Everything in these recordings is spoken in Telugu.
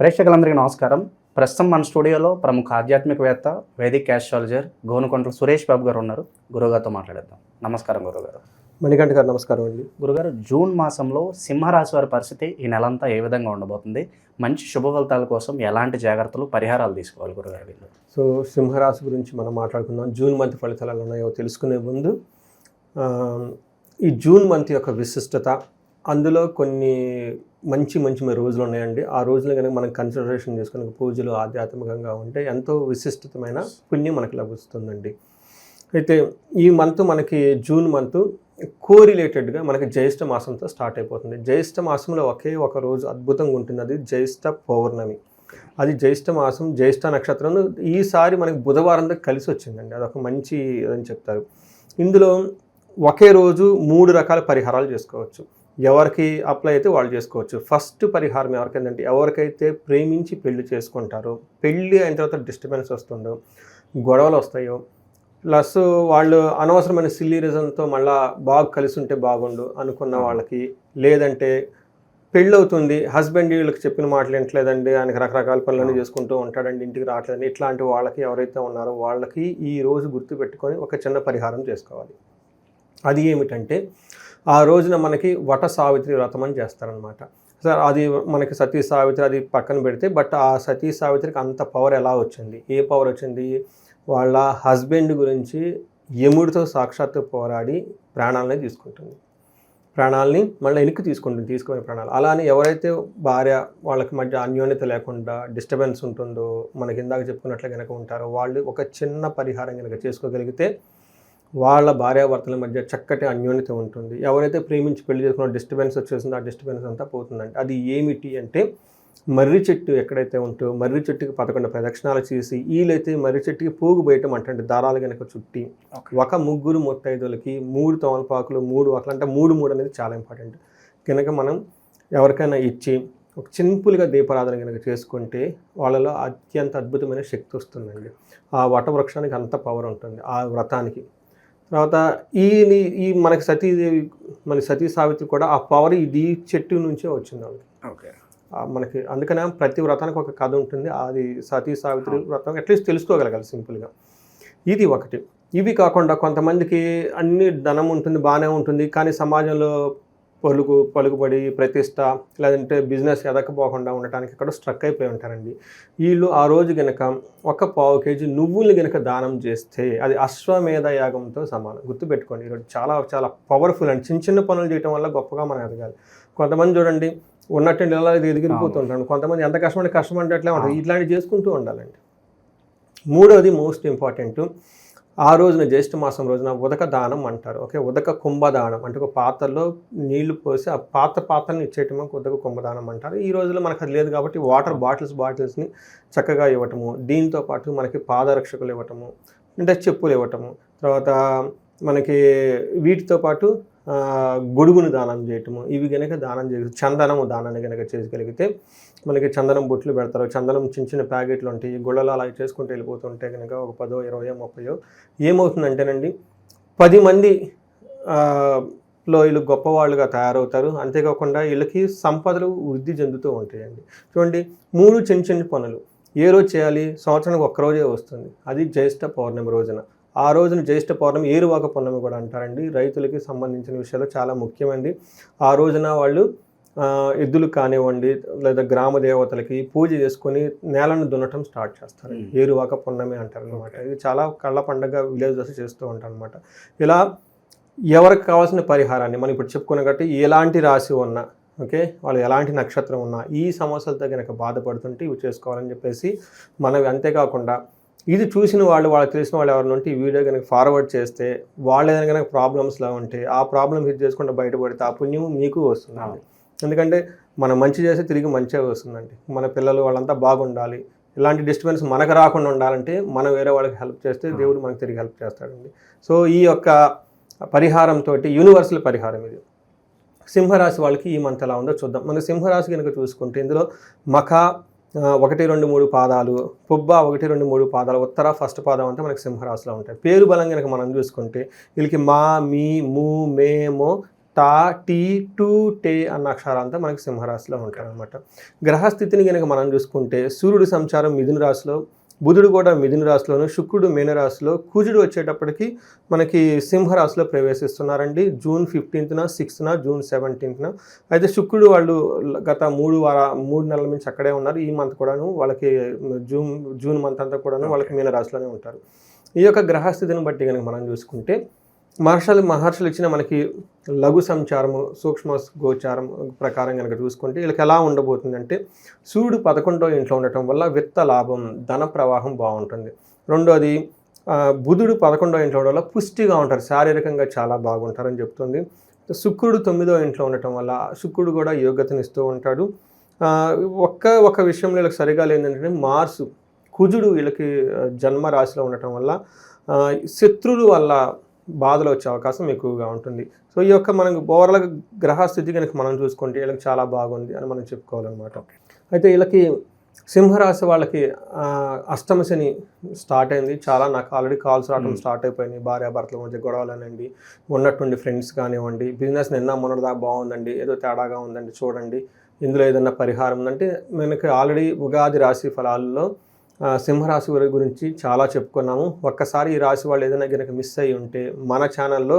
ప్రేక్షకులందరికీ నమస్కారం. ప్రస్తుతం మన స్టూడియోలో ప్రముఖ ఆధ్యాత్మికవేత్త వేదిక్ క్యాస్ట్రాలజర్ గోనుకొండల సురేష్ బాబు గారు ఉన్నారు. గురుగారితో మాట్లాడేద్దాం. నమస్కారం గురుగారు మణికంఠ గారు నమస్కారం అండి. గురుగారు జూన్ మాసంలో సింహరాశి వారి పరిస్థితి ఈ నెలంతా ఏ విధంగా ఉండబోతుంది? మంచి శుభ ఫలితాల కోసం ఎలాంటి జాగ్రత్తలు పరిహారాలు తీసుకోవాలి గురుగారు వీళ్ళు? సో సింహరాశి గురించి మనం మాట్లాడుకుందాం. జూన్ మంత్ ఫలితాలు ఎలా ఉన్నాయో తెలుసుకునే ముందు ఈ జూన్ మంత్ యొక్క విశిష్టత అందులో కొన్ని మంచి మంచి రోజులు ఉన్నాయండి. ఆ రోజులు కనుక మనం కన్సిడరేషన్ చేసుకుని పూజలు ఆధ్యాత్మికంగా ఉంటే ఎంతో విశిష్టమైన పుణ్యం మనకు లభిస్తుందండి. అయితే ఈ మంత్ మనకి జూన్ మంత్ కోరిలేటెడ్గా మనకి జ్యేష్ఠ మాసంతో స్టార్ట్ అయిపోతుంది. జ్యేష్ఠ మాసంలో ఒకే ఒక రోజు అద్భుతంగా ఉంటుంది. అది జ్యేష్ఠ పౌర్ణమి. అది జ్యేష్ఠ మాసం జ్యేష్ఠ నక్షత్రం ఈసారి మనకి బుధవారంతో కలిసి వచ్చిందండి. అదొక మంచి అని చెప్తారు. ఇందులో ఒకే రోజు మూడు రకాల పరిహారాలు చేసుకోవచ్చు. ఎవరికి అప్లై అయితే వాళ్ళు చేసుకోవచ్చు. ఫస్ట్ పరిహారం ఎవరికైందంటే ఎవరికైతే ప్రేమించి పెళ్ళి చేసుకుంటారో పెళ్ళి అయిన తర్వాత డిస్టర్బెన్స్ వస్తుందో గొడవలు వస్తాయో ప్లస్ వాళ్ళు అనవసరమైన సిల్లీ రీజన్తో మళ్ళా బాగా కలిసి ఉంటే బాగుండు అనుకున్న వాళ్ళకి లేదంటే పెళ్ళవుతుంది హస్బెండ్ వీళ్ళకి చెప్పిన మాటలు వింటలేదండి ఆయనకి రకరకాల పనులన్నీ చేసుకుంటూ ఉంటాడండి ఇంటికి రావట్లేదండి ఇట్లాంటి వాళ్ళకి ఎవరైతే ఉన్నారో వాళ్ళకి ఈ రోజు గుర్తుపెట్టుకొని ఒక చిన్న పరిహారం చేసుకోవాలి. అది ఏమిటంటే ఆ రోజున మనకి వట సావిత్రి వ్రతం అని చేస్తారనమాట సార్ అది మనకి సతీ సావిత్రి అది పక్కన పెడితే బట్ ఆ సతీ సావిత్రికి అంత పవర్ ఎలా వచ్చింది? ఏ పవర్ వచ్చింది? వాళ్ళ హస్బెండ్ గురించి యముడితో సాక్షాత్తు పోరాడి ప్రాణాలనే తీసుకుంటుంది. ప్రాణాలని మళ్ళీ వెనక్కి తీసుకుంటుంది తీసుకునే ప్రాణాలు. అలానే ఎవరైతే భార్య వాళ్ళకి మధ్య అన్యోన్యత లేకుండా డిస్టర్బెన్స్ ఉంటుందో మనకి ఇందాక చెప్పుకున్నట్లు కనుక ఉంటారో వాళ్ళు ఒక చిన్న పరిహారం కనుక చేసుకోగలిగితే వాళ్ళ భార్యాభర్తల మధ్య చక్కటి అన్యోన్యత ఉంటుంది. ఎవరైతే ప్రేమించి పెళ్ళి చేసుకున్న డిస్టర్బెన్స్ వచ్చేసిందో ఆ డిస్టర్బెన్స్ అంతా పోతుందండి అది ఏమిటి అంటే మర్రి చెట్టు ఎక్కడైతే ఉంటో మర్రి చెట్టుకి పదకొండు ప్రదక్షిణాలు చేసి వీలైతే మర్రి చెట్టుకి పోగు బయటం అంటే దారాలు కనుక చుట్టి ఒక ముగ్గురు ముత్తైదులకి మూడు తమలపాకులు మూడు ఒకలు అంటే మూడు మూడు అనేది చాలా ఇంపార్టెంట్ కనుక మనం ఎవరికైనా ఇచ్చి ఒక సింపుల్గా దీపారాధన కనుక చేసుకుంటే వాళ్ళలో అత్యంత అద్భుతమైన శక్తి వస్తుందండి. ఆ వటవృక్షానికి అంత పవర్ ఉంటుంది. ఆ వ్రతానికి. తర్వాత ఈ ఈ మనకి సతీదేవి మన సతీ సావిత్రి కూడా ఆ పవర్ ఇది చెట్టు నుంచే వచ్చింది వాళ్ళకి ఓకే. మనకి అందుకనే ప్రతి వ్రతానికి ఒక కథ ఉంటుంది. అది సతీ సావిత్రి వ్రతం అట్లీస్ట్ తెలుసుకోగలగాలి సింపుల్గా. ఇది ఒకటి. ఇవి కాకుండా కొంతమందికి అన్ని ధనం ఉంటుంది బాగానే ఉంటుంది. కానీ సమాజంలో పలుకు పలుకుబడి ప్రతిష్ట లేదంటే బిజినెస్ ఎదకపోకుండా ఉండటానికి ఇక్కడ స్ట్రక్ అయిపోయి ఉంటారండి. వీళ్ళు ఆ రోజు గనక ఒక పావు కేజీ నువ్వుల్ని గనక దానం చేస్తే అది అశ్వమేధ యాగంతో సమానం. గుర్తుపెట్టుకోండి ఈరోజు చాలా చాలా పవర్ఫుల్ అండి చిన్న చిన్న పనులు చేయడం వల్ల గొప్పగా మనం ఎదగాలి. కొంతమంది చూడండి ఉన్నట్టు ఇలా ఇది ఎదిగిపోతుంటాడు కొంతమంది ఎంత కష్టమంటే కష్టం అంటే అట్లా ఉంటుంది ఇట్లాంటివి చేసుకుంటూ ఉండాలండి. మూడోది మోస్ట్ ఇంపార్టెంట్ ఆ రోజున జ్యేష్ఠ మాసం రోజున ఉదక దానం అంటారు. ఓకే ఉదక కుంభదానం అంటే ఒక పాత్రలో నీళ్ళు పోసి ఆ పాత్ర పాత్రని ఇచ్చేయటము ఉదక కుంభదానం అంటారు. ఈ రోజుల్లో మనకు అది లేదు కాబట్టి వాటర్ బాటిల్స్ బాటిల్స్ని చక్కగా ఇవ్వటము దీంతో పాటు మనకి పాదరక్షకులు ఇవ్వటము అంటే చెప్పులు ఇవ్వటము తర్వాత మనకి వీటితో పాటు గొడుగును దానం చేయటము ఇవి కనుక దానం చేసి చందనము దానాన్ని కనుక చేయగలిగితే మనకి చందనం బొట్లు పెడతారు. చందనం చిన్న చిన్న ప్యాకెట్లు ఉంటాయి. గుళ్ళలో అలా చేసుకుంటూ వెళ్ళిపోతుంటే కనుక ఒక పదో ఇరవయో ముప్పయో ఏమవుతుందంటేనండి పది మంది లో వీళ్ళు గొప్పవాళ్ళుగా తయారవుతారు. అంతేకాకుండా వీళ్ళకి సంపదలు వృద్ధి చెందుతూ ఉంటాయండి. చూడండి మూడు చిన్న చిన్న పనులు. ఏ రోజు చేయాలి? సంవత్సరానికి ఒక్క రోజే వస్తుంది. అది జ్యేష్ఠ పౌర్ణమి రోజున. ఆ రోజున జ్యేష్ఠ పౌర్ణమి ఏరువాక పౌర్ణమి కూడా అంటారండి. రైతులకి సంబంధించిన విషయాలు చాలా ముఖ్యమండి. ఆ రోజున వాళ్ళు ఎద్దులు కానివ్వండి లేదా గ్రామ దేవతలకి పూజ చేసుకొని నేలను దున్నటం స్టార్ట్ చేస్తారు. ఏరువాక పున్నమి అంటారు అనమాట ఇది చాలా కళ్ళ పండగ విలేజెస్ చేస్తూ ఉంటారు అనమాట ఇలా ఎవరికి కావాల్సిన పరిహారాన్ని మనం ఇప్పుడు చెప్పుకున్న కాబట్టి ఎలాంటి రాశి ఉన్నా ఓకే వాళ్ళు ఎలాంటి నక్షత్రం ఉన్నా ఈ సమస్యలతో కనుక బాధపడుతుంటే ఇవి చేసుకోవాలని చెప్పేసి మనం అంతేకాకుండా ఇది చూసిన వాళ్ళు వాళ్ళకి తెలిసిన వాళ్ళు ఎవరిని ఉంటే ఈ వీడియో కనుక ఫార్వర్డ్ చేస్తే వాళ్ళు ఏదైనా కనుక ప్రాబ్లమ్స్లో ఉంటే ఆ ప్రాబ్లమ్ హిట్ చేసుకుంటూ బయటపడితే ఆ పుణ్యం మీకు వస్తుందండి. ఎందుకంటే మనం మంచి చేస్తే తిరిగి మంచిగా వస్తుందండి. మన పిల్లలు వాళ్ళంతా బాగుండాలి. ఇలాంటి డిస్టర్బెన్స్ మనకు రాకుండా ఉండాలంటే మనం వేరే వాళ్ళకి హెల్ప్ చేస్తే దేవుడు మనకు తిరిగి హెల్ప్ చేస్తాడండి. సో ఈ యొక్క పరిహారంతో యూనివర్సల్ పరిహారం ఇది. సింహరాశి వాళ్ళకి ఈ మంత్ ఎలా ఉందో చూద్దాం. మన సింహరాశి కనుక చూసుకుంటే ఇందులో మఖ ఒకటి రెండు మూడు పాదాలు పుబ్బ ఒకటి రెండు మూడు పాదాలు ఉత్తర ఫస్ట్ పాదం అంతా మనకి సింహరాశిలో ఉంటాయి. పేరు బలం కనుక మనం చూసుకుంటే వీళ్ళకి మా మీ మూ మేమో టా టీ టు టే అన్న అక్షరాలంతా మనకి సింహరాశిలో ఉంటాయి అనమాట గ్రహస్థితిని కనుక మనం చూసుకుంటే సూర్యుడి సంచారం మిథున రాశిలో బుధుడు కూడా మిథున రాశిలోను శుక్రుడు మీనరాశిలో కుజుడు వచ్చేటప్పటికి మనకి సింహరాశిలో ప్రవేశిస్తున్నారండి. June ఫిఫ్టీన్త్న సిక్స్త్న June సెవెంటీన్త్న. అయితే శుక్రుడు వాళ్ళు గత మూడు వార మూడు నెలల నుంచి అక్కడే ఉన్నారు. ఈ మంత్ కూడాను వాళ్ళకి జూన్ జూన్ మంత్ అంతా కూడాను వాళ్ళకి మీనరాశిలోనే ఉంటారు. ఈ యొక్క గ్రహస్థితిని బట్టి కనుక మనం చూసుకుంటే మహర్షులు మహర్షులు ఇచ్చిన మనకి లఘు సంచారము సూక్ష్మ గోచారం ప్రకారం కనుక చూసుకుంటే వీళ్ళకి ఎలా ఉండబోతుందంటే సూర్యుడు పదకొండో ఇంట్లో ఉండటం వల్ల విత్త లాభం ధన ప్రవాహం బాగుంటుంది. రెండోది బుధుడు పదకొండో ఇంట్లో ఉండడం వల్ల పుష్టిగా ఉంటారు శారీరకంగా చాలా బాగుంటారని చెప్తుంది. శుక్రుడు తొమ్మిదో ఇంట్లో ఉండటం వల్ల శుక్రుడు కూడా యోగ్యతనిస్తూ ఉంటాడు. ఒక్క ఒక విషయంలో వీళ్ళకి సరిగా లేదంటే మార్సు కుజుడు వీళ్ళకి జన్మ రాశిలో ఉండటం వల్ల ఆ, శత్రువుల వల్ల బాధలు వచ్చే అవకాశం ఎక్కువగా ఉంటుంది. సో ఈ యొక్క మనకు ఓవరాల్ గ్రహస్థితి కనుక మనం చూసుకుంటే వీళ్ళకి చాలా బాగుంది అని మనం చెప్పుకోవాలన్నమాట. అయితే వీళ్ళకి సింహరాశి వాళ్ళకి అష్టమ శని స్టార్ట్ అయింది. చాలా నాకు ఆల్రెడీ కాల్స్ రావడం స్టార్ట్ అయిపోయినాయి. భార్యాభర్తల మధ్య గొడవలనండి. ఉన్నట్టుండి ఫ్రెండ్స్ కానివ్వండి. బిజినెస్ నిన్న మొన్నటిదాకా బాగుందండి. ఏదో తేడాగా ఉందండి. చూడండి. ఇందులో ఏదన్నా పరిహారం ఉందంటే మనకి ఆల్రెడీ ఉగాది రాశి ఫలాల్లో సింహరాశి వారి గురించి చాలా చెప్పుకున్నాము. ఒక్కసారి ఈ రాశి వాళ్ళు ఏదైనా కనుక మిస్ అయ్యి ఉంటే మన ఛానల్లో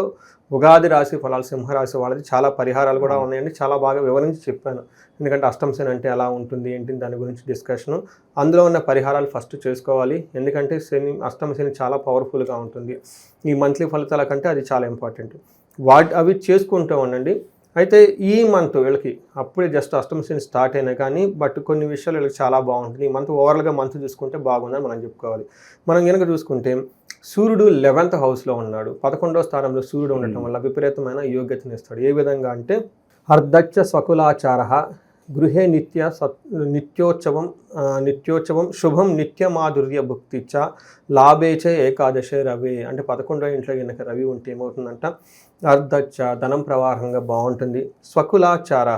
ఉగాది రాశి ఫలాలు సింహరాశి వాళ్ళది చాలా పరిహారాలు కూడా ఉన్నాయండి. చాలా బాగా వివరించి చెప్పాను. ఎందుకంటే అష్టం శని అంటే ఎలా ఉంటుంది ఏంటి దాని గురించి డిస్కషన్ అందులో ఉన్న పరిహారాలు ఫస్ట్ చేసుకోవాలి. ఎందుకంటే శని అష్టమ శని చాలా పవర్ఫుల్గా ఉంటుంది. ఈ మంత్లీ ఫలితాల కంటే అది చాలా ఇంపార్టెంట్ వాటి అవి చేసుకుంటూ ఉండండి. అయితే ఈ మంత్ వీళ్ళకి అప్పుడే జస్ట్ అష్టమ శని స్టార్ట్ అయినా కానీ బట్ కొన్ని విషయాలు వీళ్ళకి చాలా బాగుంటుంది. ఈ మంత్ ఓవరాల్గా మంత్ చూసుకుంటే బాగుందని మనం చెప్పుకోవాలి. మనం కనుక చూసుకుంటే సూర్యుడు లెవెంత్ హౌస్లో ఉన్నాడు. పదకొండవ స్థానంలో సూర్యుడు ఉండటం వల్ల విపరీతమైన యోగ్యతని ఇస్తాడు. ఏ విధంగా అంటే అర్ధచ్చ స్వకులాచార గృహే నిత్య సత్ నిత్యోత్సవం నిత్యోత్సవం శుభం నిత్యమాధుర్య భుక్తి చ లాభేచ ఏకాదశే రవి అంటే పదకొండో ఇంట్లో కనుక రవి ఉంటే ఏమవుతుందంట? అర్ధచ్చ ధనం ప్రవాహంగా బాగుంటుంది. స్వకులాచార.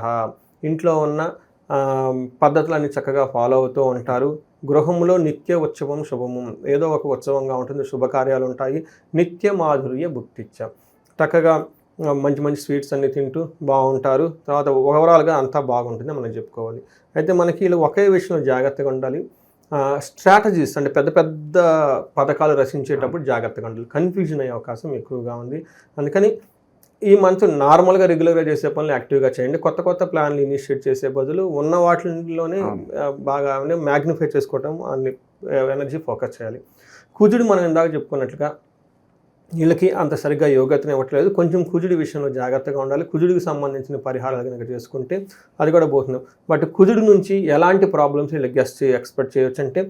ఇంట్లో ఉన్న పద్ధతులన్నీ చక్కగా ఫాలో అవుతూ ఉంటారు. గృహంలో నిత్య ఉత్సవం శుభము. ఏదో ఒక ఉత్సవంగా ఉంటుంది. శుభకార్యాలు ఉంటాయి. నిత్య మాధుర్య భుక్తిచ్చ చక్కగా మంచి మంచి స్వీట్స్ అన్ని తింటూ బాగుంటారు. తర్వాత ఓవరాల్గా అంతా బాగుంటుంది మనం చెప్పుకోవాలి. అయితే మనకి వీళ్ళు ఒకే విషయంలో జాగ్రత్తగా ఉండాలి. స్ట్రాటజీస్ అంటే పెద్ద పెద్ద పథకాలు రచించేటప్పుడు జాగ్రత్తగా ఉండాలి. కన్ఫ్యూజన్ అయ్యే అవకాశం ఎక్కువగా ఉంది. అందుకని ఈ మంత్ నార్మల్గా రెగ్యులర్గా చేసే పనులు యాక్టివ్గా చేయండి. కొత్త కొత్త ప్లాన్లు ఇనిషియేట్ చేసే బదులు ఉన్న వాటిలోనే బాగా మ్యాగ్నిఫై చేసుకోవటం అన్ని ఎనర్జీ ఫోకస్ చేయాలి. కుజుడు మనం ఇందాక చెప్పుకున్నట్లుగా వీళ్ళకి అంత సరిగ్గా యోగ్యతను ఇవ్వట్లేదు. కొంచెం కుజుడి విషయంలో జాగ్రత్తగా ఉండాలి. కుజుడికి సంబంధించిన పరిహారాలు కనుక చేసుకుంటే అది కూడా పోతున్నాం బట్ కుజుడి నుంచి ఎలాంటి ప్రాబ్లమ్స్ వీళ్ళకి గెస్ట్ ఎక్స్పెక్ట్ చేయొచ్చు అంటే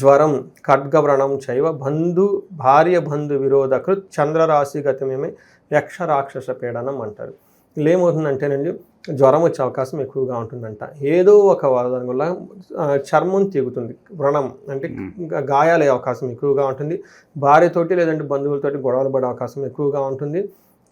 జ్వరం ఖడ్గవ్రణం చైవ బంధు భార్య బంధు విరోధకృత్ చంద్రరాశి గతమేమే యక్ష రాక్షస పీడనం అంటారు. వీళ్ళు ఏమవుతుందంటేనండి జ్వరం వచ్చే అవకాశం ఎక్కువగా ఉంటుందంట. ఏదో ఒక దాని వల్ల చర్మం తెగుతుంది వ్రణం అంటే ఇంకా గాయాలయ్యే అవకాశం ఎక్కువగా ఉంటుంది. భార్యతోటి లేదంటే బంధువులతోటి గొడవలు పడే అవకాశం ఎక్కువగా ఉంటుంది.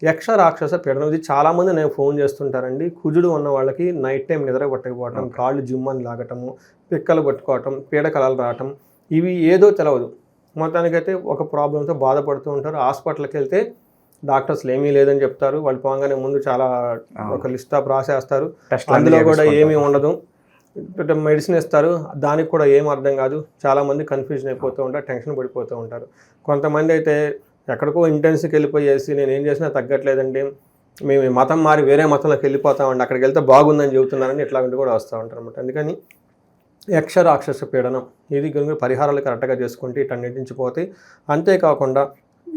యక్ష రాక్షస పీడనం ఇది చాలామంది నేను ఫోన్ చేస్తుంటారండి. కుజుడు ఉన్న వాళ్ళకి నైట్ టైం నిద్ర పట్టకపోవటం కాళ్ళు జిమ్మని లాగటము పిక్కలు పట్టుకోవటం పీడకలలు రావటం ఇవి ఏదో తెలవదు. మొత్తానికైతే ఒక ప్రాబ్లంతో బాధపడుతూ ఉంటారు. హాస్పిటల్కి వెళ్తే డాక్టర్స్లు ఏమీ లేదని చెప్తారు. వాళ్ళు పోగానే ముందు చాలా ఒక లిస్ట్ ఆఫ్ రాసేస్తారు. అందులో కూడా ఏమీ ఉండదు. మెడిసిన్ ఇస్తారు. దానికి కూడా ఏం అర్థం కాదు. చాలా మంది కన్ఫ్యూజన్ అయిపోతూ ఉంటారు టెన్షన్ పడిపోతూ ఉంటారు. కొంతమంది అయితే ఎక్కడికో ఇంటెన్స్కి వెళ్ళిపోయేసి నేను ఏం చేసినా తగ్గట్లేదండి. మేము మతం మారి వేరే మతంలోకి వెళ్ళిపోతామండి. అక్కడికి వెళ్తే బాగుందని చెబుతున్నారని ఇట్లాంటివి కూడా వస్తూ ఉంటారు అనమాట అందుకని యక్ష రాక్షస పీడనం ఇది కనుక పరిహారాలు కరెక్ట్గా చేసుకుంటే ఇటన్నిటి నుంచి పోతాయి. అంతేకాకుండా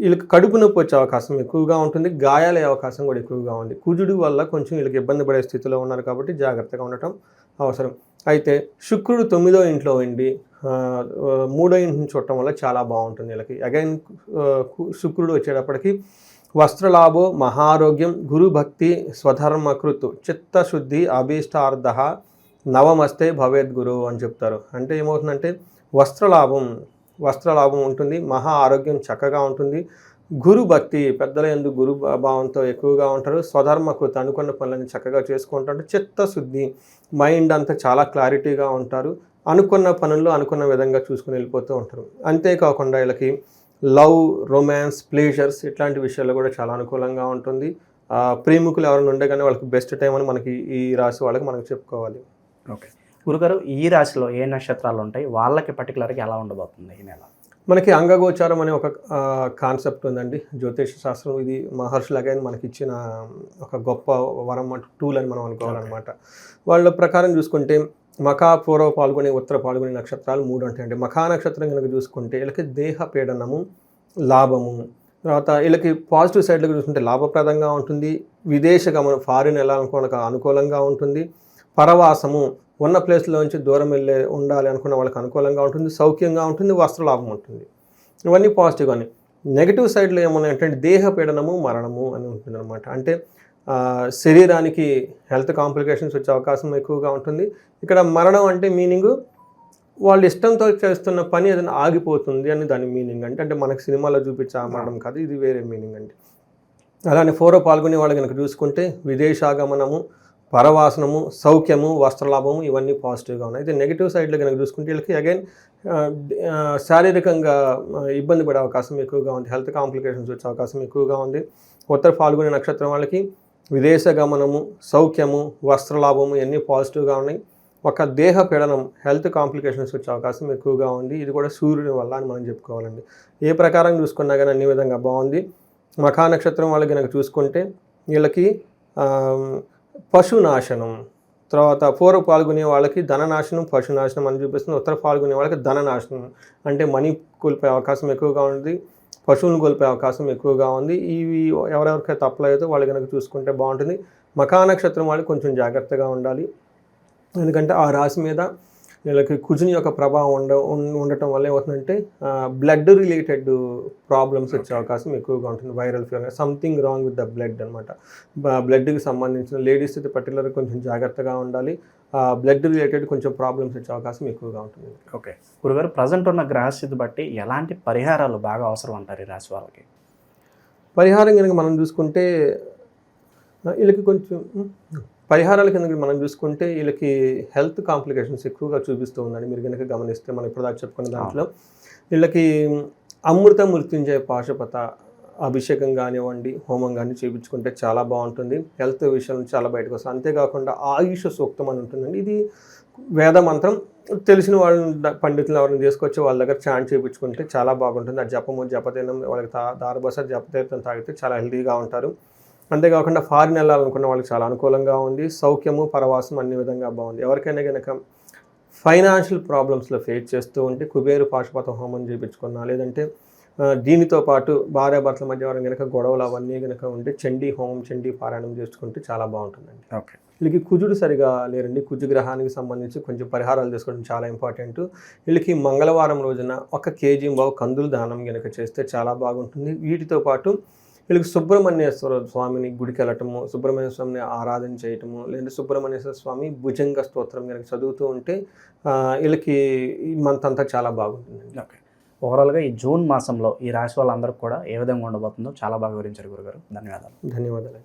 వీళ్ళకి కడుపు నొప్పి వచ్చే అవకాశం ఎక్కువగా ఉంటుంది గాయాలయ్యే అవకాశం కూడా ఎక్కువగా ఉంది. కుజుడు వల్ల కొంచెం వీళ్ళకి ఇబ్బంది పడే స్థితిలో ఉన్నారు కాబట్టి జాగ్రత్తగా ఉండటం అవసరం. అయితే శుక్రుడు తొమ్మిదో ఇంట్లో ఉండి మూడో ఇంటిని చూడటం వల్ల చాలా బాగుంటుంది వీళ్ళకి. అగైన్ శుక్రుడు వచ్చేటప్పటికి వస్త్రలాభో మహారోగ్యం గురుభక్తి స్వధర్మకృత్ చిత్తశుద్ధి అభీష్టార్థ నవమస్తే భవేద్గురు అని చెప్తారు. అంటే ఏమవుతుందంటే వస్త్రలాభం వస్త్రలాభం ఉంటుంది మహా ఆరోగ్యం చక్కగా ఉంటుంది. గురు భక్తి పెద్దల ఎందు గురు భావంతో ఎక్కువగా ఉంటారు. స్వధర్మకృత అనుకున్న పనులను చక్కగా చేసుకుంటారు చిత్తశుద్ధి మైండ్ అంతా చాలా క్లారిటీగా ఉంటారు. అనుకున్న పనుల్లో అనుకున్న విధంగా చూసుకుని వెళ్ళిపోతూ ఉంటారు. అంతేకాకుండా వీళ్ళకి లవ్ రొమాన్స్ ప్లేజర్స్ ఇట్లాంటి విషయాల్లో కూడా చాలా అనుకూలంగా ఉంటుంది. ఆ, ప్రేమికులు ఎవరైనా ఉండగానే కానీ వాళ్ళకి బెస్ట్ టైం అని మనకి ఈ రాశి వాళ్ళకి మనకు చెప్పుకోవాలి. ఓకే. గురుగారు ఈ రాశిలో ఏ నక్షత్రాలు ఉంటాయి? వాళ్ళకి పర్టికులర్గా ఎలా ఉండబోతుంది ఈ నెల? మనకి అంగగోచారం అనే ఒక కాన్సెప్ట్ ఉందండి. జ్యోతిష శాస్త్రం ఇది మహర్షులగా మనకి ఇచ్చిన ఒక గొప్ప వరం టూల్ అని మనం అనుకోవాలన్నమాట. వాళ్ళ ప్రకారం చూసుకుంటే మఖా పూర్వ పాల్గొనే ఉత్తర పాల్గొనే నక్షత్రాలు మూడు ఉంటాయండి మఖా నక్షత్రం కనుక చూసుకుంటే వీళ్ళకి దేహ పీడనము లాభము తర్వాత వీళ్ళకి పాజిటివ్ సైడ్లో చూసుకుంటే లాభప్రదంగా ఉంటుంది. విదేశ గమనం ఫారిన్ వెళ్ళాలనుకోవడానికి అనుకూలంగా ఉంటుంది. పరవాసము ఉన్న ప్లేస్లోంచి దూరం వెళ్ళే ఉండాలి అనుకున్న వాళ్ళకి అనుకూలంగా ఉంటుంది సౌఖ్యంగా ఉంటుంది వస్త్రలాభం ఉంటుంది. ఇవన్నీ పాజిటివ్ అని. నెగిటివ్ సైడ్లో ఏమన్నాయంటే దేహ పీడనము మరణము అని ఉంటుంది అనమాట అంటే శరీరానికి హెల్త్ కాంప్లికేషన్స్ వచ్చే అవకాశం ఎక్కువగా ఉంటుంది. ఇక్కడ మరణం అంటే మీనింగ్ వాళ్ళ ఇష్టంతో చేస్తున్న పని ఏదైనా ఆగిపోతుంది అని దాని మీనింగ్ అంటే అంటే మనకు సినిమాలో చూపించే మరణం కాదు ఇది వేరే మీనింగ్ అండి. అలానే ఫోరో పాల్గొనే వాళ్ళు కనుక చూసుకుంటే విదేశాగమనము పరవాసనము సౌఖ్యము వస్త్రలాభము ఇవన్నీ పాజిటివ్గా ఉన్నాయి. అయితే నెగిటివ్ సైడ్లో కనుక చూసుకుంటే వీళ్ళకి అగైన్ శారీరకంగా ఇబ్బంది పడే అవకాశం ఎక్కువగా ఉంది. హెల్త్ కాంప్లికేషన్స్ వచ్చే అవకాశం ఎక్కువగా ఉంది. ఉత్తర పాల్గొనే నక్షత్రం వాళ్ళకి విదేశ గమనము సౌఖ్యము వస్త్రలాభము ఇవన్నీ పాజిటివ్గా ఉన్నాయి. ఒక దేహ పీడనం హెల్త్ కాంప్లికేషన్స్ వచ్చే అవకాశం ఎక్కువగా ఉంది. ఇది కూడా సూర్యుని వల్ల అని మనం చెప్పుకోవాలండి. ఏ ప్రకారం చూసుకున్నా కానీ అన్ని విధంగా బాగుంది. మఖా నక్షత్రం వాళ్ళకి కనుక చూసుకుంటే వీళ్ళకి పశునాశనం. తర్వాత పూర్వ పాల్గొనే వాళ్ళకి ధననాశనం పశునాశనం అని చూపిస్తుంది. ఉత్తర పాల్గొనే వాళ్ళకి ధననాశనం. అంటే మనీ కోల్పోయే అవకాశం ఎక్కువగా ఉంది. పశువులను కోల్పోయే అవకాశం ఎక్కువగా ఉంది. ఇవి ఎవరెవరికైతే తప్పలేదో వాళ్ళు కనుక చూసుకుంటే బాగుంటుంది. మఖా నక్షత్రం వాళ్ళు కొంచెం జాగ్రత్తగా ఉండాలి. ఎందుకంటే ఆ రాశి మీద వీళ్ళకి కుజుని యొక్క ప్రభావం ఉండ ఉండటం వల్ల ఏమవుతుందంటే బ్లడ్ రిలేటెడ్ ప్రాబ్లమ్స్ వచ్చే అవకాశం ఎక్కువగా ఉంటుంది viral fever something wrong with the blood అనమాట బ్లడ్కి సంబంధించిన లేడీస్ అయితే పర్టికులర్ కొంచెం జాగ్రత్తగా ఉండాలి బ్లడ్ రిలేటెడ్ కొంచెం ప్రాబ్లమ్స్ వచ్చే అవకాశం ఎక్కువగా ఉంటుంది. ఓకే గురుగారు ప్రజెంట్ ఉన్న గ్రహస్థితి బట్టి ఎలాంటి పరిహారాలు బాగా అవసరం అంటారు ఈ రాశి వాళ్ళకి? పరిహారం కనుక మనం చూసుకుంటే వీళ్ళకి కొంచెం పరిహారాల కింద మనం చూసుకుంటే వీళ్ళకి హెల్త్ కాంప్లికేషన్స్ ఎక్కువగా చూపిస్తూ ఉందండి. మీరు కనుక గమనిస్తే మనం ఇప్పుడు దాకా చెప్పుకున్న దాంట్లో వీళ్ళకి అమృత మృత్యుంజయ పాశపత అభిషేకం కానివ్వండి హోమం కానీ చేయించుకుంటే చాలా బాగుంటుంది. హెల్త్ విషయం చాలా బయటకు వస్తుంది. అంతేకాకుండా ఆయుష సూక్తం అని ఉంటుందండి. ఇది వేద మంత్రం. తెలిసిన వాళ్ళని పండితులు ఎవరిని తీసుకొచ్చి వాళ్ళ దగ్గర చాంట్ చేయించుకుంటే చాలా బాగుంటుంది. ఆ జపము జపతీనం వాళ్ళకి తా దారబస జపతీర్థం తాగితే చాలా హెల్తీగా ఉంటారు. అంతేకాకుండా ఫారిన్ వెళ్ళాలనుకున్న వాళ్ళకి చాలా అనుకూలంగా ఉంది. సౌఖ్యము పరవాసం అన్ని విధంగా బాగుంది. ఎవరికైనా కనుక ఫైనాన్షియల్ ప్రాబ్లమ్స్లో ఫేస్ చేస్తూ ఉంటే కుబేరు పాశుపత హోమం చేయించుకున్నా లేదంటే దీనితో పాటు భార్యాభర్తల మధ్య ఎవరైనా కనుక గొడవలు అవన్నీ కనుక ఉంటే చండీ హోమం చండీ పారాయణం చేసుకుంటే చాలా బాగుంటుందండి. ఓకే. వీళ్ళకి కుజుడు సరిగా లేరండి. కుజు గ్రహానికి సంబంధించి కొంచెం పరిహారాలు తీసుకోవడం చాలా ఇంపార్టెంట్. వీళ్ళకి మంగళవారం రోజున ఒక కేజీ బావు కందులు దానం కనుక చేస్తే చాలా బాగుంటుంది. వీటితో పాటు వీళ్ళకి సుబ్రహ్మణ్యేశ్వర స్వామిని గుడికి వెళ్ళటము సుబ్రహ్మణ్య స్వామిని ఆరాధన చేయటము లేదంటే సుబ్రహ్మణ్యేశ్వర స్వామి భుజంగ స్తోత్రం కనుక చదువుతూ ఉంటే వీళ్ళకి ఈ మంత్ అంతా చాలా బాగుంటుందండి. ఓకే. ఓవరాల్గా ఈ జూన్ మాసంలో ఈ రాశి వాళ్ళందరికీ కూడా ఏ విధంగా ఉండబోతుందో చాలా బాగా వివరించారు గురుగారు. ధన్యవాదాలు. ధన్యవాదాలు